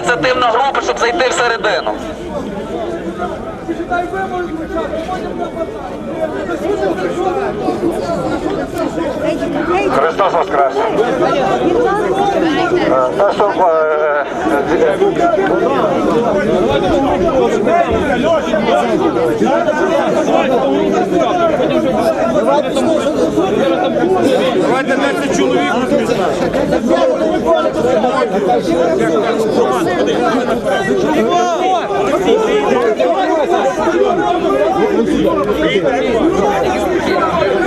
ініціативна група, щоб зайти всередину. Христос Воскрес! Те, що Давайте 10 чоловік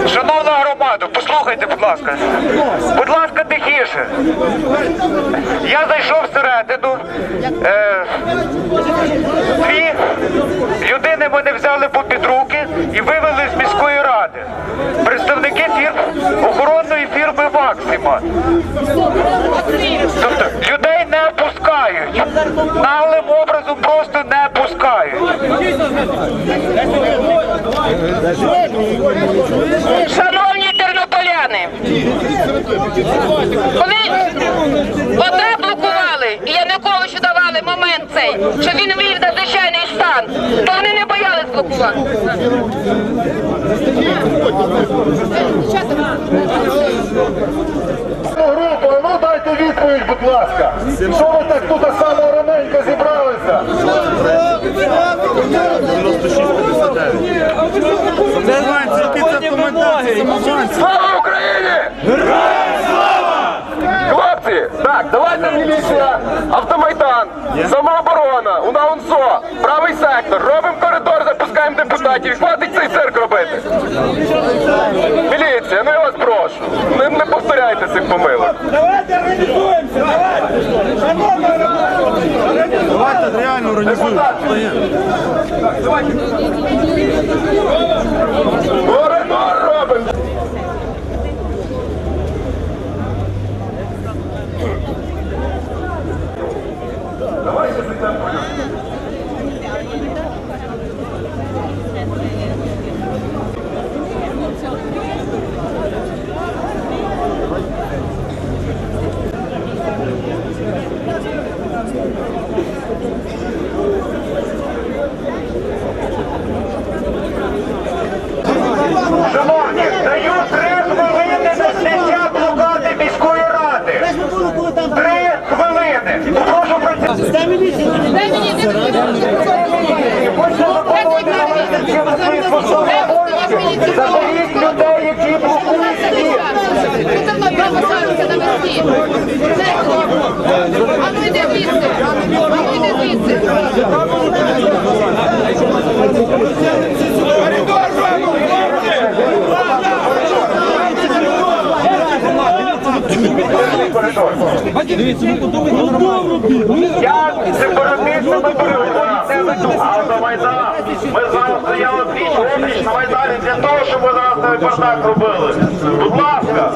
Шановна громада, послухайте, будь ласка. Будь ласка, тихіше. Я зайшов всередину. Е, дві людини мене взяли попід руки і вивели з міської ради. Представники фірм охоронної фірми Максима. Тобто людей не пускають. Наглим образом просто не пускають. Шановні тернополяни, коли ОТР блокували і Януковичу давали момент цей, що він ввів надзвичайний стан, то вони не боялись блокувати. Група, ну дайте відповідь, будь ласка. Що ви так тут само Слава Україні! Героям слава! Хлопці, так, давайте міліція, автомайдан, самооборона, УНАУНСО, правий сектор, робимо коридор, запускаємо депутатів. Хватить цей цирк робити. Міліція, ну я вас прошу, не, не повторяйте цих помилок. Давайте організуємося, давайте. Шановні громадяни, Давайте реально організуємо. Коридор робимо. Шановні, даю три хвилини на зняття блокади міської ради. Три хвилини. Прошу працювати. Дай мені Заберіть людей, які блокують міст. А ну йди звідси, а ну йди звідси. Я сепаратистами борюся, не веду. Автомайдан. Ми зараз стояли пліч опліч на Майдані для того, щоб ви зараз не бардак робили. Будь ласка.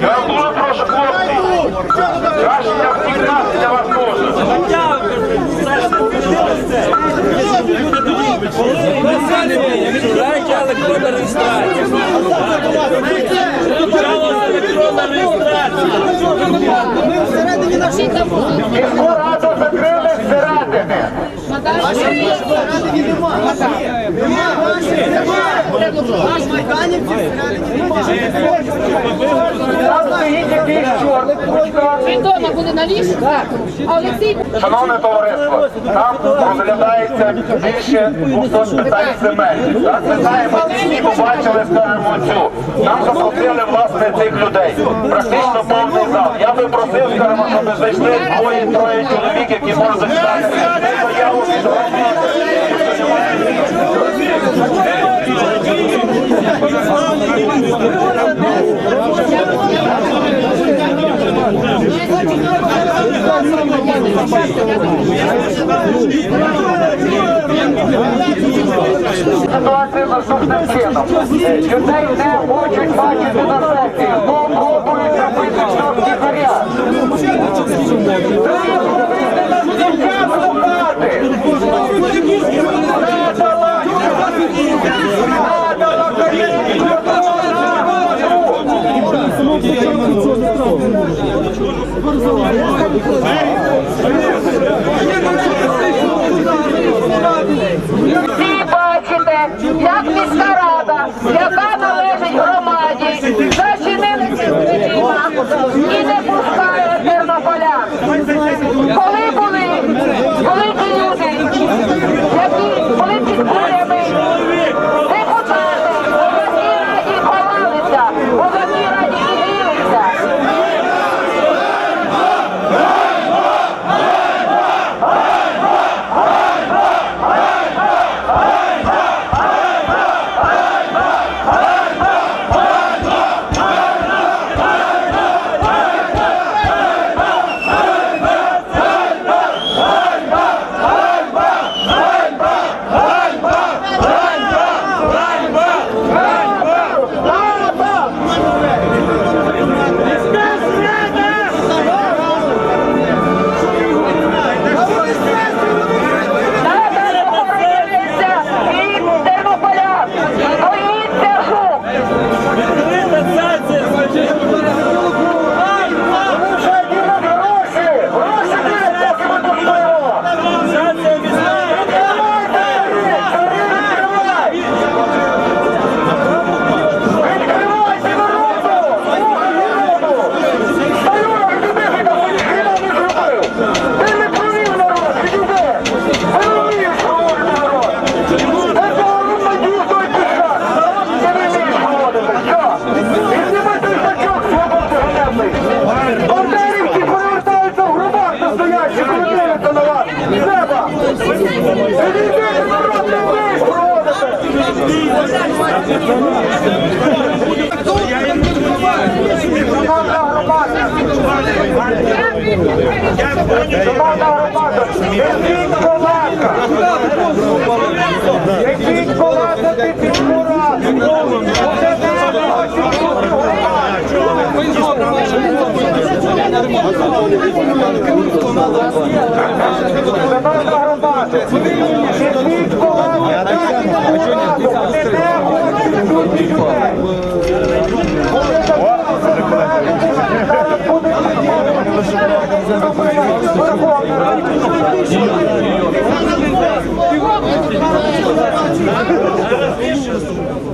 Я вас дуже прошу, хлопці. Краще я втікнати для вас теж. Дайте електронна Шановне товариство, там розглядається більше 200 питань земель. Ми знаємо, всі побачили, скажімо, цю. Нам запросили, власне, цих людей. Практично повний зал. Я би просив, скажімо, щоб зайшли двоє-троє чоловік, які можуть зачитати заяву від. Ситуація наступним чином. Людей не хочуть бачити на сесії. Знову пробують зробити чорні заряд. Треба всі бачите, як міська рада, яка належить громаді, зачинили з і не пускає тернополя. Коли Thank you. Зараз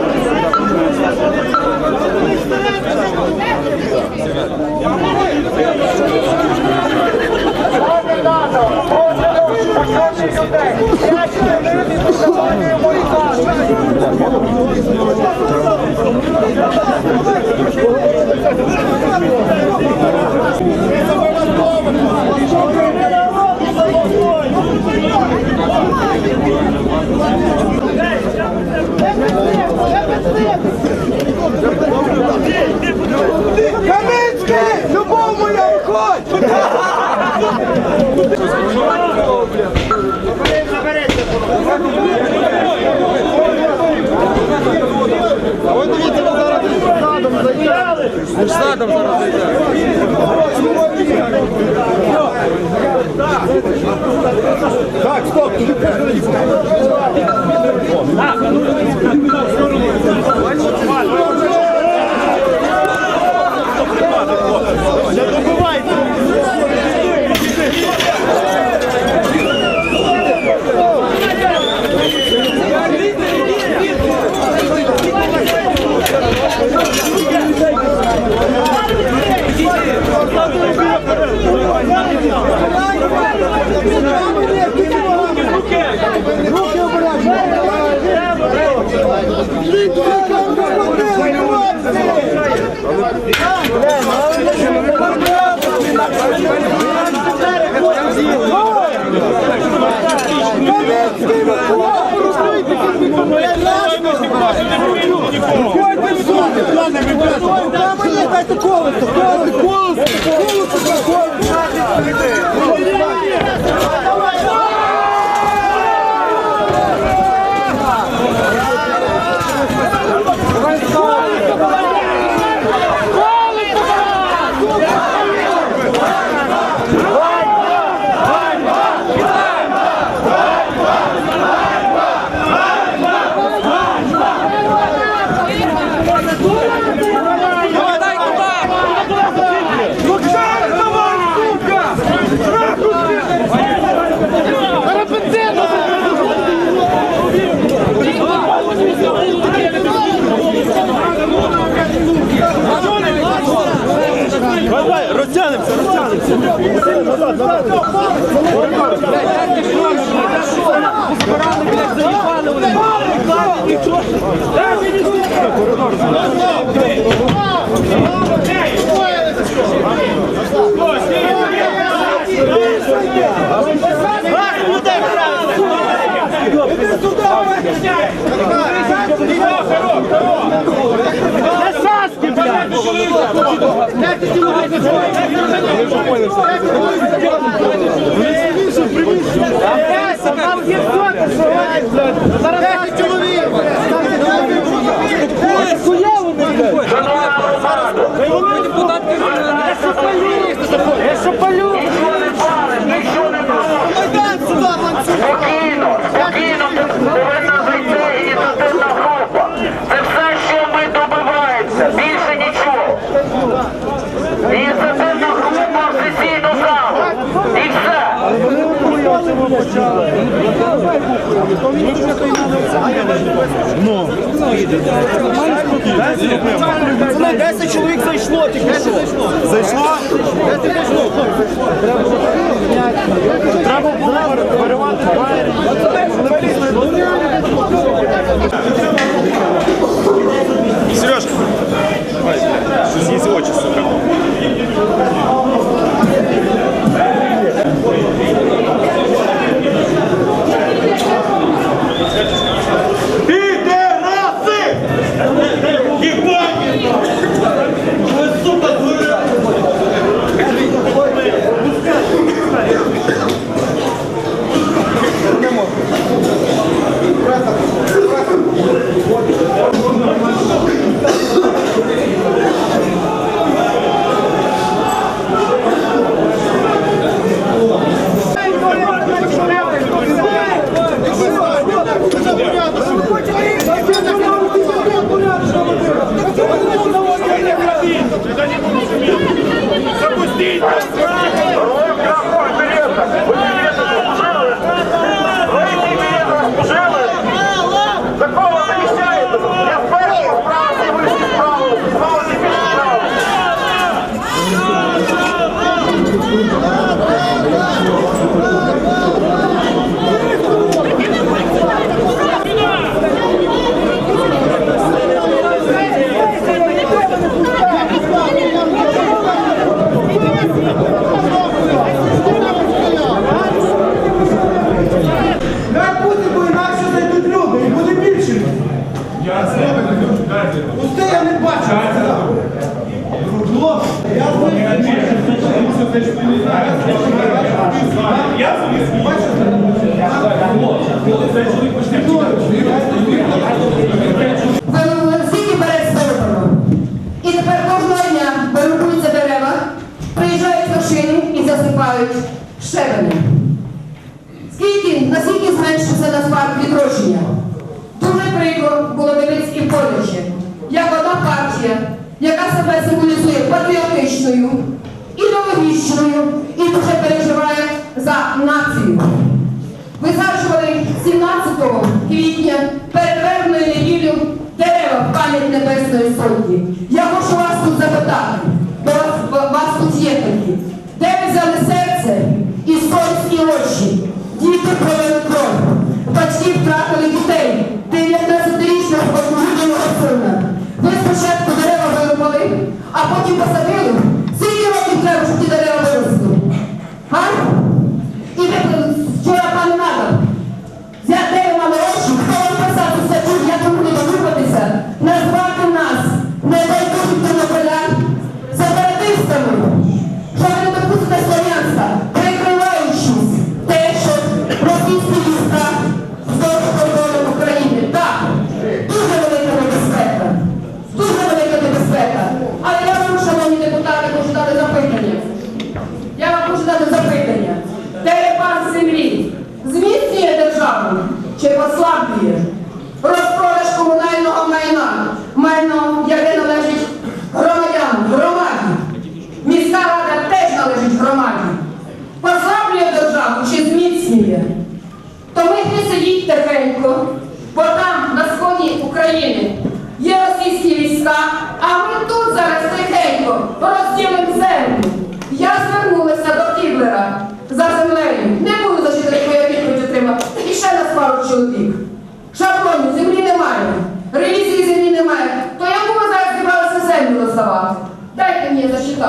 Слава НАТО! Проти наших людей! Задом зараз зайде. Так, стоп, туди Не добивай! Дайте сюди! Ну, Пацани, 10 чоловік зайшло, тільки що. Зайшло? 10 зайшло. Ми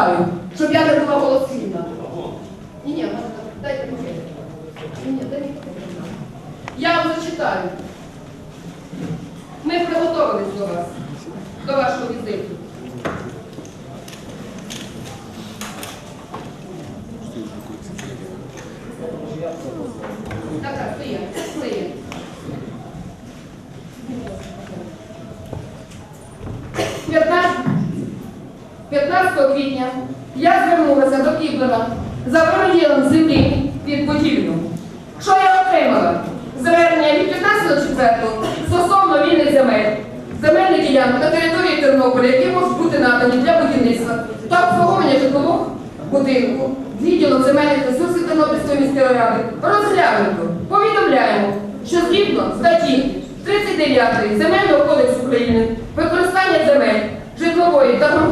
sociali Тернополя, які можуть бути надані для будівництва та обслуговування житлового будинку, відділом земельних ресурсів Тернопільської міської ради розглянуто. Повідомляємо, що згідно статті 39 Земельного кодексу України використання земель житлової та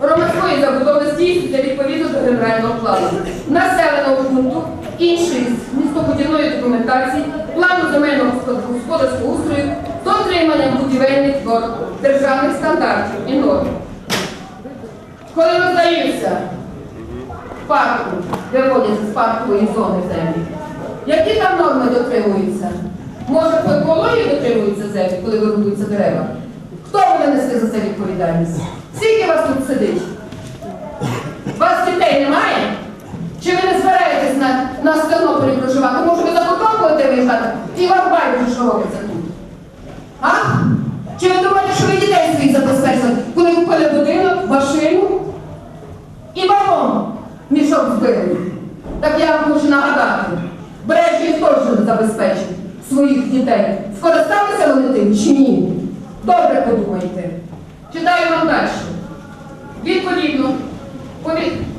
громадської забудови здійснюється відповідно до генерального плану, населеного пункту, іншої містобудівної документації, плану земельного господарського устрою, дотриманням будівельних норм, державних стандартів і норм. Коли роздаються парку, виводяться з паркової зони землі, які там норми дотримуються? Може, по екології дотримуються землі, коли вирубуються дерева? Хто буде нести за це відповідальність? Скільки вас тут сидить? Вас дітей немає? Чи ви не збираєтесь на, на Тернополі проживати? Може, ви за кордон будете? І вам байдуже, що робиться тут? А? Чи ви думаєте, що ви дітей своїх забезпечили, коли купили будинок, машину і бабом мішок збили? Так я вам хочу нагадати. Бережні теж забезпечив своїх дітей. Скористалися вони тим чи ні? Добре подумайте. Читаю вам далі. Відповідно,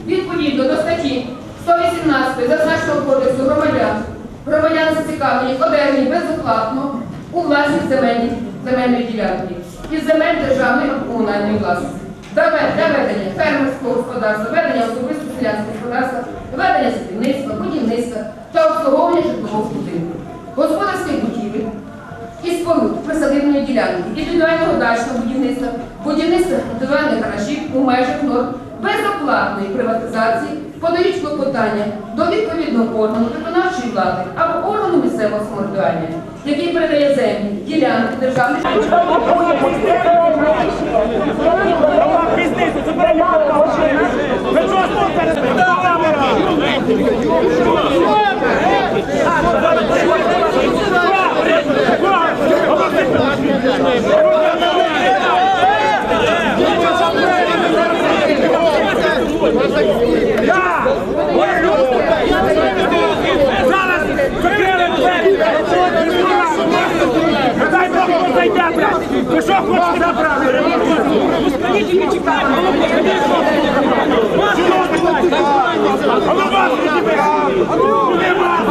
відповідно до статті 118 зазначеного кодексу громадян, громадян зацікавлені одержані безоплатно у власність земельні, земельної ділянки із земель державної комунальної власності. Для ведення фермерського господарства, ведення особистого селянського господарства, ведення садівництва, будівництва та обслуговування житлового будинку, господарських будівель, і споруд присадибної ділянки, індивідуального дачного будівництва, будівництва індивідуальних гаражів у межах норм безоплатної приватизації подають клопотання до відповідного органу виконавчої влади або органу місцевого самоврядування, який передає землі, ділянки державних Пізницю, це переймала машина. Ви що слухаєте? Зараз закрили двері. Не дай Бог, зайде, блядь. Ви що хочете забрати? Пускайте, тільки чекайте. А ну вас підійми. Куди вас?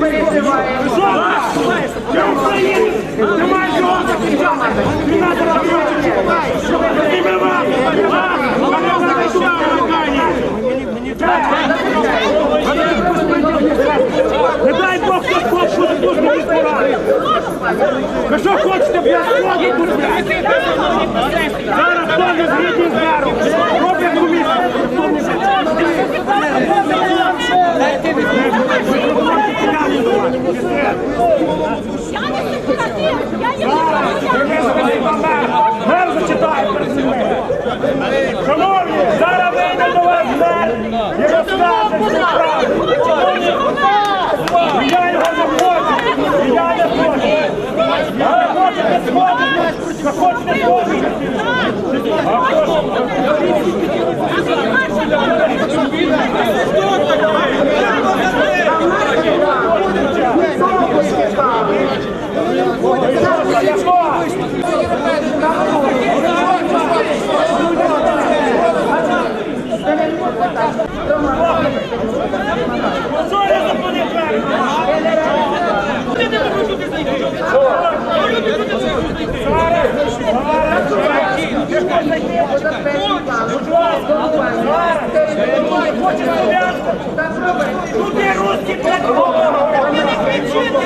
Ви що вас? Я українець. Немає чого захищати. Не треба робити. Туди русські блядь! Вони не кричать!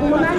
Комунальні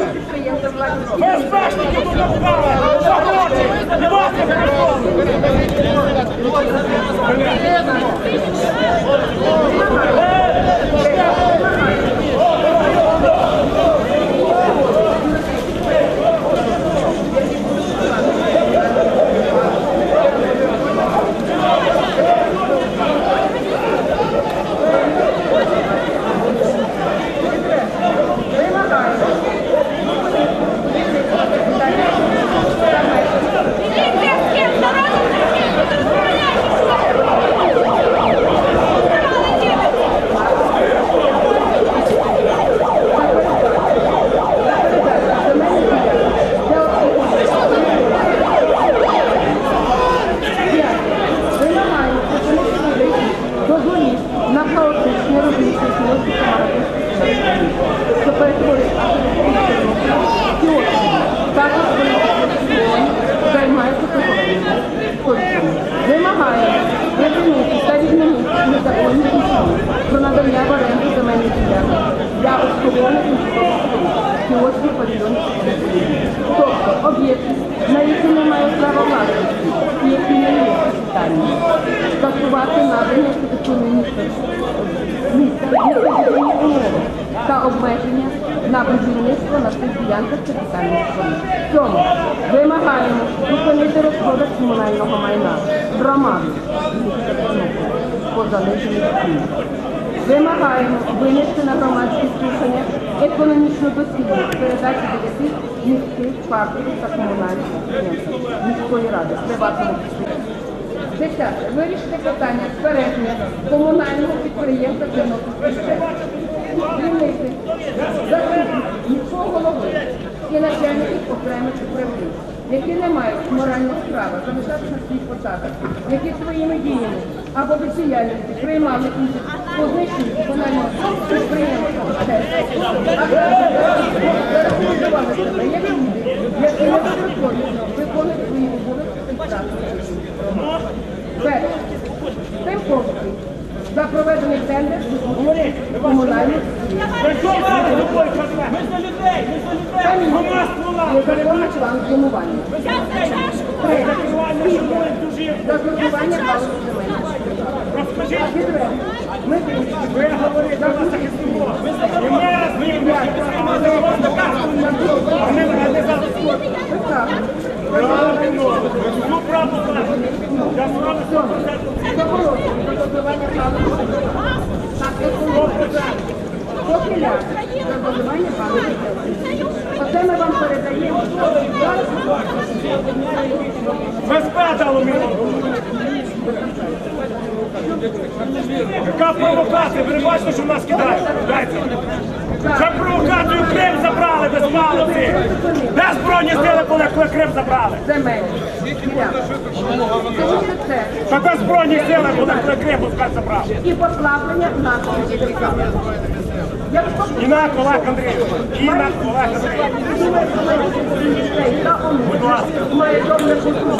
на які немає права власності і які не питання. Скасувати надання архітектурної місця умови та обмеження на будівництво на цих ділянках капітальних споруд. Сьомо. Вимагаємо зупинити розпродаж комунального майна громади по ціні. Вимагаємо винести на громадські слухання економічну доцільність передачі дев'яти міських парків та комунальних підприємств міської ради приватному підприємству. Десяте. Вирішити питання збереження комунального підприємства Тернопільської Звільнити заступників міського голови і начальників окремих управлінь, які не мають морального права залишати на своїх посадах, які своїми діями або бездіяльністю приймали участь знищенні комунального підприємства, тендер. Ви ми їм Вони мене правильно. Ну, Заборонено заблокування галузі земель. Так, екологія. Похиляти заблокування галузі земель. Оце ми вам передаємо. Зараз Безпеда алуміну. Яка провокація? Ви не бачите, що в нас кидають? Дайте. За провокацію Крим забрали без палиці. Де збройні сили були, коли Крим забрали? це. Та де збройні сили були, коли Крим пускай забрали? і послаблення держави. Якщо Інак Олег Андрійович. Інак Олег Андрійович. Будь ласка. має добре культуру,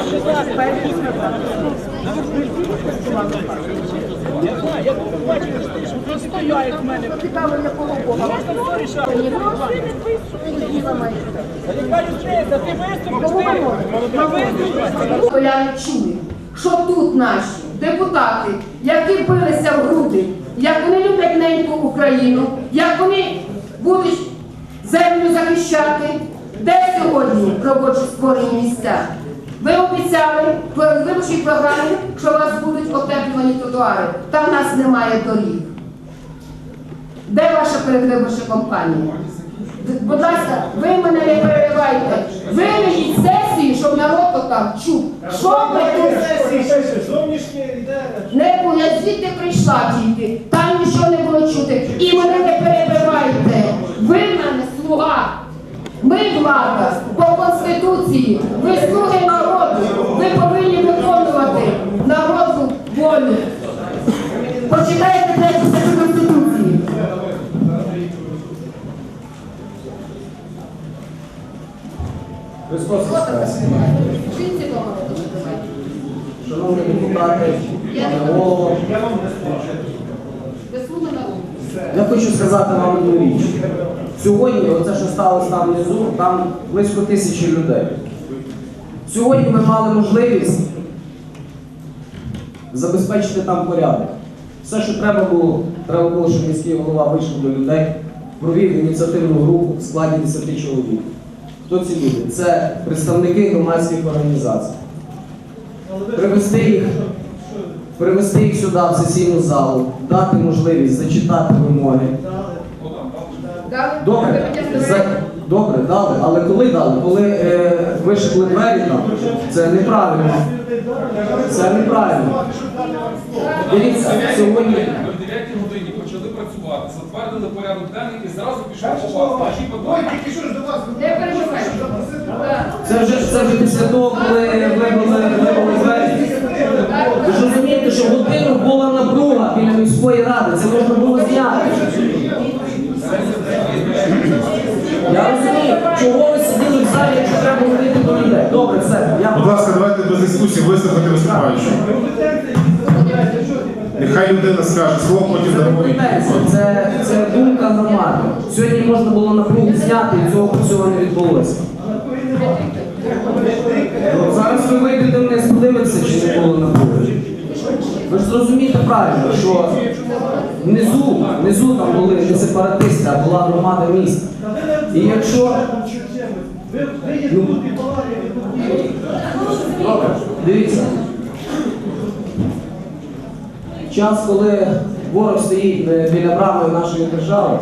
можемо? Поляни чули, що тут наші депутати, які билися в груди, як вони люблять неньку Україну, як вони будуть землю захищати, де сьогодні робочі створені місця? Ви обіцяли в виборчій програмі, що у вас будуть отеплювані тротуари. Та в нас немає доріг. Де ваша передвиборча кампанія? Будь ласка, ви мене не переривайте. Виведіть сесію, щоб народ там чув. Що ви тут? Не було, я звідти прийшла тільки. Там нічого не було чути. І мене не перебивайте. Ви мене слуга. Ми влада по конституції. Ви слуги народу. Ви повинні виконувати народу волю. Почитайте третю статтю конституції. Христос Воскрес! Шановні депутати, голово. Я хочу сказати вам одну річ. Сьогодні, оце, що сталося там внизу, там близько тисячі людей. Сьогодні ми мали можливість забезпечити там порядок. Все, що треба було, треба було, щоб міський голова вийшов до людей, провів ініціативну групу в складі 10 чоловік. Хто ці люди? Це представники громадських організацій. Привести їх, привести їх сюди в сесійну залу, дати можливість зачитати вимоги. Добре, за, добре, дали, але коли дали? Коли е, вишикли двері там, це неправильно. Це неправильно. Дивіться, сьогодні. Ми в 9 годині почали працювати, затвердили порядок денний і зразу пішли по вас. Не переживайте. Це вже, це вже після того, коли вибили, вибили двері. Ви ж розумієте, що годину була напруга біля міської ради, це можна було зняти. Я розумію, чого ви сиділи в залі, якщо треба говорити до людей. Добре, все. Я Будь ласка, давайте без дискусії вислухати виступаючого. Нехай людина скаже слово, потім Це не дамо претензія, це, це думка громади. Сьогодні можна було напругу зняти, і цього всього не відбулося. Ну, Зараз ви вийдете вниз, подивитися, чи не було напруги. Ви ж зрозумієте правильно, що внизу, внизу там були не сепаратисти, а була громада міста. І якщо Ну, Добре, дивіться. Час, коли ворог стоїть е, біля брами нашої держави,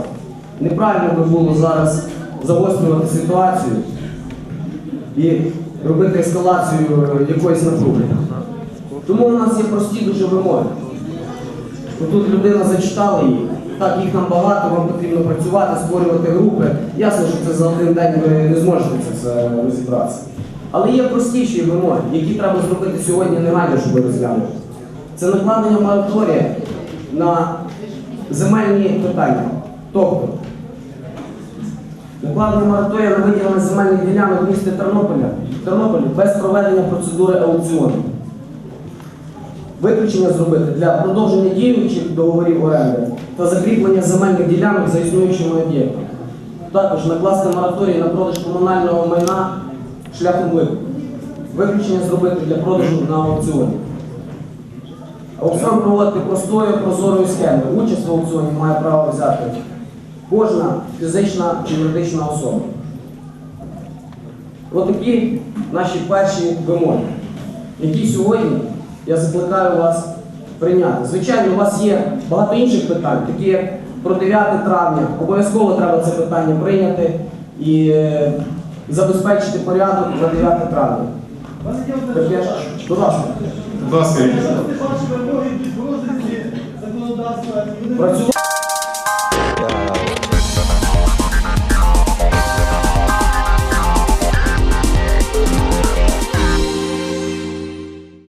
неправильно би було зараз загострювати ситуацію і робити ескалацію е, якоїсь напруги. Тому у нас є прості дуже вимоги. Тут людина зачитала їх. Так, їх нам багато, вам потрібно працювати, створювати групи. Ясно, що це за один день ви не зможете це все розібратися. Але є простіші вимоги, які треба зробити сьогодні негайно, щоб розглянути. Це накладення мораторія на земельні питання. Тобто, накладення мораторія на виділення земельних ділянок міста Тернополя, Тернополі без проведення процедури аукціону. Виключення зробити для продовження діючих договорів оренди та закріплення земельних ділянок за існуючими об'єктами. Також накласти мораторій на продаж комунального майна шляхом викупу. Виключення зробити для продажу на аукціоні. Аукціон проводити простою прозорою схемою. Участь в аукціоні має право взяти кожна фізична чи юридична особа. Отакі наші перші вимоги, які сьогодні я закликаю вас прийняти. Звичайно, у вас є багато інших питань, такі як про 9 травня. Обов'язково треба це питання прийняти і е, забезпечити порядок на 9 травня. Будь ласка, Будь ласка, працювати.